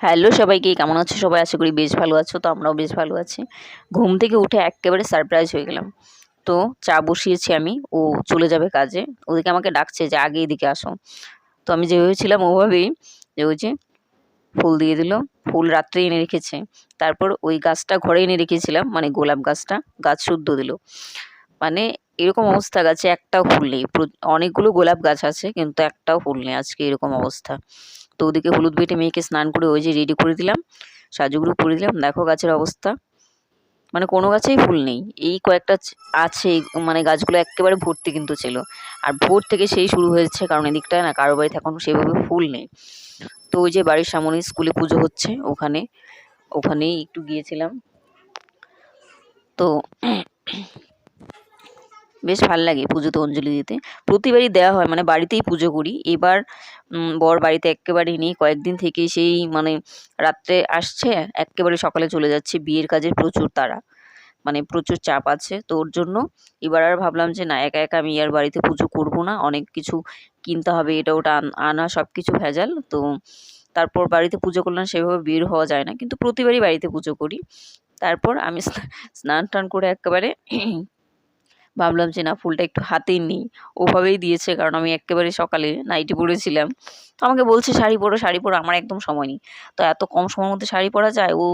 Hello সবাইকে, কেমন আছো? সবাই আশা করি বেশ ভালো আছো, তো আমরাও বেশ ভালো আছি। ঘুম থেকে উঠে একেবারে সারপ্রাইজ হয়ে গেলাম। তো চা বসিয়েছি আমি, ও চলে যাবে কাজে। ওদিকে আমাকে ডাকছে যে, আগে এদিকে আসো। তো আমি যেভাবে ছিলাম ওভাবেই যে, ওই যে ফুল দিয়ে দিল, ফুল রাত্রে এনে রেখেছে। তারপর ওই গাছটা ঘরে এনে রেখেছিলাম মানে গোলাপ গাছটা, গাছ শুদ্ধ দিল। মানে এরকম অবস্থা, গাছে একটাও ফুল নেই। অনেকগুলো গোলাপ গাছ আছে, কিন্তু একটাও ফুল নেই আজকে এরকম অবস্থা। তো ওদিকে হলুদ বেটে মেয়েকে স্নান করে ওই যে রেডি করে দিলাম সাজুগুলো করে দিলাম। দেখো গাছের অবস্থা। মানে কোনো গাছেই ফুল নেই। এই কয়েকটা আছে মানে গাছগুলো একেবারে ভর্তি কিন্তু ছিল। আর ভোর থেকে সেই শুরু হয়েছে, কারণ এদিকটায় না কারও বাড়িতে এখন সেভাবে ফুল নেই। তো ওই যে বাড়ির সামনে স্কুলে পুজো হচ্ছে ওখানে। ওখানেই একটু গিয়েছিলাম। তো বেশ ভালো লাগে পুজোতে অঞ্জলি দিতে। প্রতিবারই দেওয়া হয় মানে বাড়িতেই পুজো করি। এবার বর বাড়িতে একেবারেই নেই। কয়েকদিন থেকে সেই মানে রাত্রে আসছে একেবারে সকালে চলে যাচ্ছে। বিয়ের কাজে প্রচুর তারা মানে প্রচুর চাপ আছে। তো ওর জন্য এবার আর ভাবলাম যে, না, একা একা আমি আর বাড়িতে পুজো করব না। অনেক কিছু কিনতে হবে, এটা ওটা আন- সব কিছু ভেজাল। তো তারপর বাড়িতে পুজো করলাম, সেভাবে বের হওয়া যায় না। কিন্তু প্রতিবারই বাড়িতে পুজো করি। তারপর আমি স্নান টান করে একেবারে ভাবলাম যে, না, ফুলটা একটু হাতেই নিই। ওভাবেই দিয়েছে, কারণ আমি একেবারে সকালে নাইটি পরেছিলাম তো আমাকে বলছে, শাড়ি পরো শাড়ি পরো, আমার একদম সময় নেই। তো এত কম সময়ের মধ্যে শাড়ি পরা যায়, ও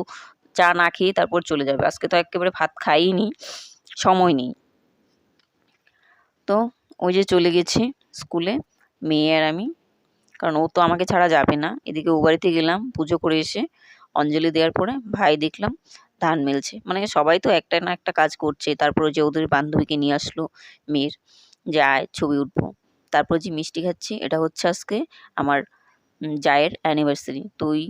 চা না খেয়ে তারপর চলে যাবে। আজকে তো একেবারে ভাত খাইনি, সময় নেই। তো ওই যে চলে গেছি স্কুলে, মেয়ে আর আমি। কারণ ও তো আমাকে ছাড়া যাবে না। এদিকে ও বাড়িতে গেলাম, পুজো করে এসে অঞ্জলি দেওয়ার পরে ভাই দেখলাম ধান মেলছে। মানে সবাই তো একটা না একটা কাজ করছে। তারপরে যে ওদের বান্ধবীকে নিয়ে আসলো মেয়ের যে আয়, ছবি উঠবো। তারপর যে মিষ্টি খাচ্ছি, এটা হচ্ছে আজকে আমার জায়ের অ্যানিভার্সারি তো ওই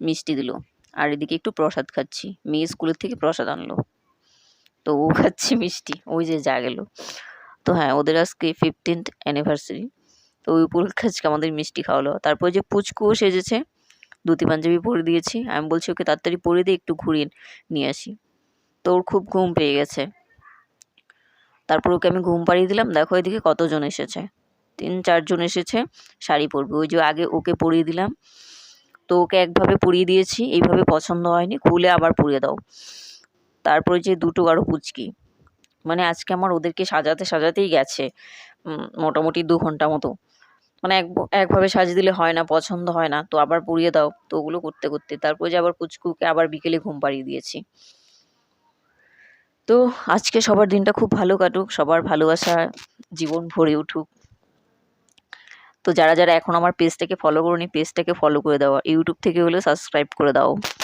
মিষ্টি দিল। আর এদিকে একটু প্রসাদ খাচ্ছি। মেয়ে স্কুলের থেকে প্রসাদ আনলো। তো ও খাচ্ছে মিষ্টি। ওই যে যা গেল। তো হ্যাঁ ওদের আজকে ফিফটিন্থ অ্যানিভার্সারি তো ওই উপলক্ষে আজকে আমাদের মিষ্টি খাওয়ালো তারপর যে পুচকুও সেজেছে। ধুতি পাঞ্জাবি পরে দিয়েছি। আমি বলছি, ওকে তাড়াতাড়ি পরে দিয়ে একটু ঘুরিয়ে নিয়ে আসি। তো ওর খুব ঘুম পেয়ে গেছে। তারপর ওকে আমি ঘুম পাড়িয়ে দিলাম। দেখো এদিকে কতজন এসেছে। তিন, চারজন এসেছে, শাড়ি পরবে। ওই যে আগে ওকে পরিয়ে দিলাম। তো ওকে একভাবে পরিয়ে দিয়েছি। এইভাবে পছন্দ হয়নি। খুলে আবার পরিয়ে দাও। তারপরে যে দুটো আরও পুচকি। মানে আজকে আমার ওদেরকে সাজাতে, সাজাতেই গেছে মোটামুটি দু ঘণ্টা মতো। মানে এক একভাবে সাজিয়ে দিলে হয় না, পছন্দ হয় না। তো আবার পুড়িয়ে দাও। তো ওগুলো করতে করতে তারপর যে আবার পুচকুকে আবার বিকেলে ঘুম পাড়িয়ে দিয়েছি। তো আজকে সবার দিনটা খুব ভালো কাটুক, সবার ভালোবাসা জীবন ভরে উঠুক। তো যারা যারা এখন আমার পেজটাকে ফলো করোনি পেজটাকে ফলো করে দাও। ইউটিউব থেকে হলে সাবস্ক্রাইব করে দাও।